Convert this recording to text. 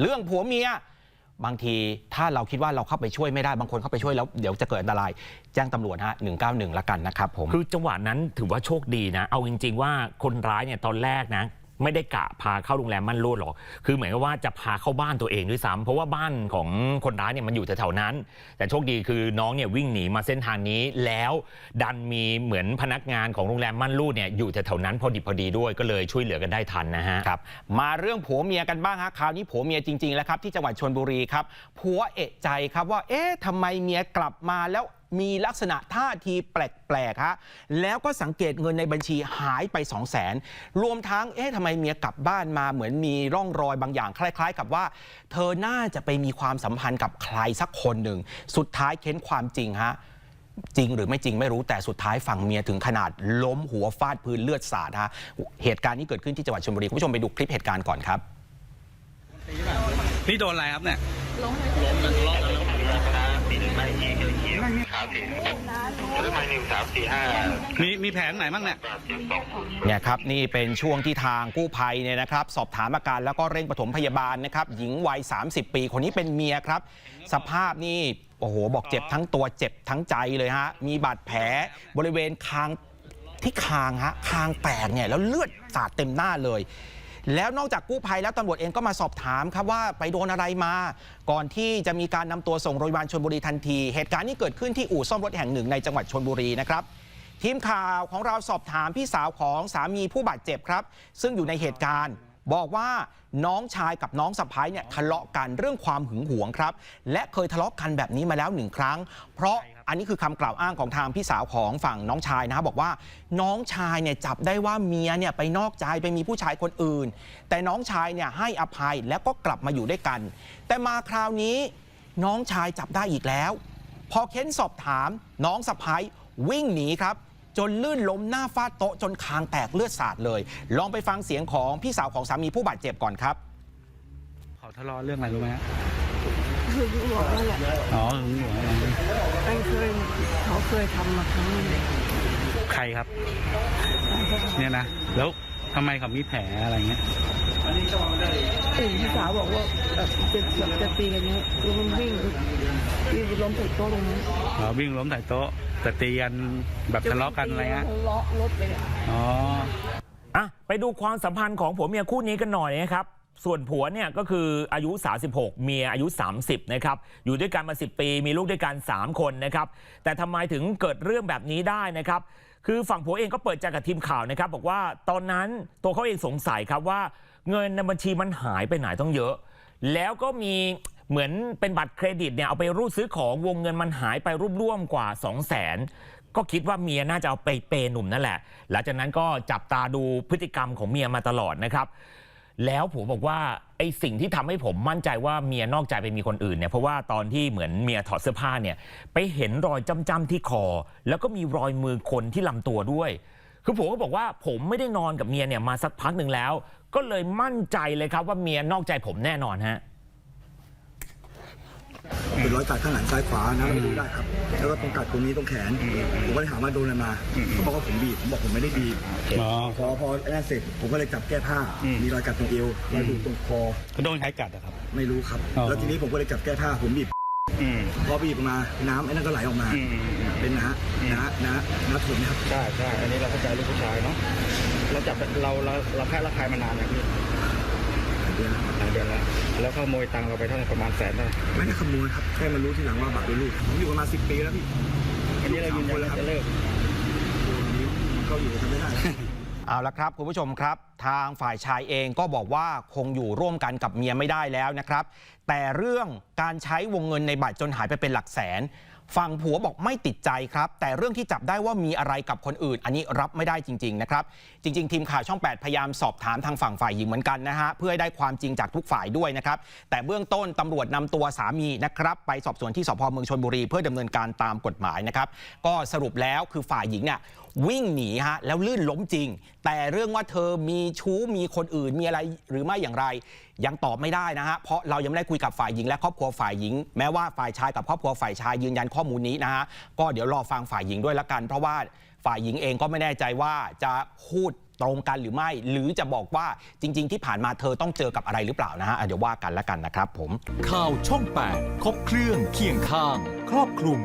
เรื่องผัวเมียบางทีถ้าเราคิดว่าเราเข้าไปช่วยไม่ได้บางคนเข้าไปช่วยแล้วเดี๋ยวจะเกิดอันตราย แจ้งตำรวจฮะ191ละกันนะครับผม คือจังหวะนั้นถือว่าโชคดีนะ เอาจริง ๆ ว่าคนร้ายเนี่ยตอนแรกนะ ไม่ได้กะพาเข้าโรงแรมมั่นรูดหรอก คือเหมือนกับว่าจะพาเข้าบ้านตัวเองด้วยซ้ำเพราะว่าบ้านของคนร้ายเนี่ยมันอยู่แถวๆนั้น แต่โชคดีคือน้องเนี่ยวิ่งหนีมาเส้นทางนี้แล้วดันมีเหมือนพนักงานของโรงแรมมั่นรูดเนี่ยอยู่แถวๆนั้นพอดีพอดีด้วยก็เลยช่วยเหลือกันได้ทันนะฮะ ครับมาเรื่องผัวเมียกันบ้างฮะคราวนี้ผัวเมียจริงๆแล้วครับที่จังหวัดชนบุรีครับผัวเอะใจครับว่าเอ๊ะทำไมเมียกลับมาแล้ว มีลักษณะท่าทีแปลกๆฮะแล้วก็สังเกตเงินในบัญชีหายไป 2 0 0แสนรวมทั้งเอ๊ะทำไมเมียกลับบ้านมาเหมือนมีร่องรอยบางอย่าง คล้าย ๆ กับว่า เธอน่าจะไปมีความสัมพันธ์กับใครสักคนหนึ่ง สุดท้ายเค้นความจริงฮะจริงหรือไม่จริงไม่รู้แต่สุดท้ายฝั่งเมียถึงขนาดล้มหัวฟาดพื้นเลือดสาดฮะเหตุการณ์นี้เกิดขึ้นที่จังหวัดชลบุรีคุณผู้ชมไปดูคลิปเหตุการณ์ก่อนครับ พี่โดนอะไรครับเนี่ย ล้มกันรอบแล้ว สี่หนึ่งไม่ยี่เขียวสามสี่หรือไม่หนึ่งสามสี่ห้ามีมีแผนไหนบ้างเนี่ยแปดสิบสองเนี่ยครับนี่เป็นช่วงที่ทางกู้ภัยเนี่ยนะครับ สอบถามอาการแล้วก็เร่งปฐมพยาบาลนะครับหญิงวัย 30 ปีคนนี้เป็นเมียครับ สภาพนี่โอ้โหบอกเจ็บทั้งตัวเจ็บทั้งใจเลยฮะมีบาดแผลบริเวณคางที่คางฮะคางแตกเนี่ยแล้วเลือดสาดเต็มหน้าเลย แล้วนอกจากกู้ภัยแล้วตำรวจเองก็มาสอบถามครับว่าไปโดนอะไรมา ก่อนที่จะมีการนำตัวส่งโรงพยาบาลชนบุรีทันที เหตุการณ์นี้เกิดขึ้นที่อู่ซ่อมรถแห่งหนึ่งในจังหวัดชนบุรีนะครับทีมข่าวของเราสอบถามพี่สาวของสามีผู้บาดเจ็บครับ ซึ่งอยู่ในเหตุการณ์ บอกว่าน้องชายกับน้องสะพ้ายเนี่ยทะเลาะกันเรื่องความหึงหวงครับ และเคยทะเลาะกันแบบนี้มาแล้วหนึ่งครั้ง เพราะอันนี้คือคำกล่าวอ้างของทางพี่สาวของฝั่งน้องชายนะบอกว่า น้องชายเนี่ยจับได้ว่าเมียเนี่ยไปนอกใจไปมีผู้ชายคนอื่น แต่น้องชายเนี่ยให้อภัยแล้วก็กลับมาอยู่ด้วยกัน แต่มาคราวนี้น้องชายจับได้อีกแล้ว พอเค้นสอบถามน้องสะพ้ายวิ่งหนีครับ จนลื่นล้มหน้าฟาดโต๊ะจนคางแตกเลือดสาดเลย ลองไปฟังเสียงของพี่สาวของสามีผู้บาดเจ็บก่อนครับ เขาทะเลาะเรื่องอะไรรู้ไหมฮะคือหัวนั่นแหละอ๋อหึงหวงอะไรไอ้เคยเขาเคยทำมาครั้งหนึงใครครับ เนี่ยนะ แล้วทำไมเขามีแผลอะไรเงี้ย ตื่นพี่สาวบอกว่าแบบจะแบบจะตีกันเนี้ยแล้วมันวิ่งวิ่งไปล้มใส่โต๊ะตรงนั้นอ๋อวิ่งล้มใส่โต๊ะ แต่ตีกันแบบทะเลาะกันอะไรเงี้ยทะเลาะรถเลยอะ อ๋อ อะไปดูความสัมพันธ์ของผัวเมียคู่นี้กันหน่อยนะครับ ส่วนผัวเนี่ยก็คืออายุ 36 เมียอายุ 30 นะครับ อยู่ด้วยกันมา 10 ปี มีลูกด้วยกัน 3 คนนะครับ แต่ทำไมถึงเกิดเรื่องแบบนี้ได้นะครับ คือฝั่งผัวเองก็เปิดใจกับทีมข่าวนะครับ บอกว่าตอนนั้นตัวเขาเองสงสัยครับว่าเงินในบัญชีมันหายไปไหนต้องเยอะ แล้วก็มี เหมือนเป็นบัตรเครดิตเนี่ยเอาไปรูดซื้อของวงเงินมันหายไปรูปร่วมกว่า 2 0 0 0 0 0ก็คิดว่าเมียน่าจะเอาไปเปย์หนุ่มนั่นแหละ หลังจากนั้นก็จับตาดูพฤติกรรมของเมียมาตลอดนะครับ แล้วผมบอกว่าไอ้สิ่งที่ทำให้ผมมั่นใจว่าเมียนอกใจไปมีคนอื่นเนี่ยเพราะว่าตอนที่เหมือนเมียถอดเสื้อผ้าเนี่ยไปเห็นรอยจ้ำๆที่คอ แล้วก็มีรอยมือคนที่ลำตัวด้วย คือผมก็บอกว่าผมไม่ได้นอนกับเมียเนี่ยมาสักพักหนึ่งแล้ว ก็เลยมั่นใจเลยครับว่าเมียนอกใจผมแน่นอนฮะ เป็นรอยกัดข้างหลังซ้ายขวานะไม่รู้ได้ครับ แล้วก็ตรงกัดตรงนี้ตรงแขน ผมก็เลยถามว่าโดนอะไรมาเขาบอกว่าผมบีบผมบอกผมไม่ได้บีบอ๋อพอพอแรกเสร็จผมก็เลยจับแก้ผ้าอืมมีรอยกัดตรงเอวรอยบุตรงคอเขาโดนใครกัดอะครับ ไม่รู้ครับอ๋อแล้วทีนี้ผมก็เลยจับแก้ผ้าผมบีบอืมพอบีบออกมาน้ำไอ้นั่นก็ไหลออกมาอืมอืมอืมเป็นนะฮะนะฮะนะฮะนะถูกไหมครับใช่ใช่อันนี้เราเข้าใจลูกผู้ชายเนาะเราจับเราเราเราแพ้ราคายมานานอย่างนี้ เดี๋ยวนะหลายเดือนแล้วแล้วเขาขโมยตังค์เราไปเท่าไหร่ประมาณแสนได้ไม่ได้ขโมยครับแค่มารู้ทีหลังว่าบัตรโดนลูกผมอยู่กันมาสิบปีแล้วพี่อันนี้เรายืนยันว่าจะเลิกก็อยู่กันไม่ได้แล้วเอาละครับคุณผู้ชมครับ ทางฝ่ายชายเองก็บอกว่าคงอยู่ร่วมกันกับเมียไม่ได้แล้วนะครับ แต่เรื่องการใช้วงเงินในบัตรจนหายไปเป็นหลักแสน ฝั่งผัวบอกไม่ติดใจครับ แต่เรื่องที่จับได้ว่ามีอะไรกับคนอื่น อันนี้รับไม่ได้จริงๆนะครับ จริง ๆ ทีมข่าวช่อง 8 พยายามสอบถามทางฝั่งฝ่ายหญิงเหมือนกันนะฮะ เพื่อให้ได้ความจริงจากทุกฝ่ายด้วยนะครับ แต่เบื้องต้นตำรวจนำตัวสามีนะครับ ไปสอบสวนที่สพเมืองชนบุรี เพื่อดำเนินการตามกฎหมายนะครับ ก็สรุปแล้วคือฝ่ายหญิงเนี่ยวิ่งหนีฮะแล้วลื่นล้มจริง แต่เรื่องว่าเธอมีชู้มีคนอื่นมีอะไรหรือไม่อย่างไร ยังตอบไม่ได้นะฮะเพราะเรายังไม่ได้คุยกับฝ่ายหญิงและครอบครัวฝ่ายหญิง แม้ว่าฝ่ายชายกับครอบครัวฝ่ายชายยืนยันข้อมูลนี้นะฮะก็เดี๋ยวรอฟังฝ่ายหญิงด้วยละกัน เพราะว่าฝ่ายหญิงเองก็ไม่แน่ใจว่าจะพูดตรงกันหรือไม่ หรือจะบอกว่าจริง ๆ ที่ผ่านมาเธอต้องเจอกับอะไรหรือเปล่านะฮะเดี๋ยวว่ากันล้วกันนะครับผมข่าวช่อง 8 ครบเครื่องเคียงข้าง ครอบคลุม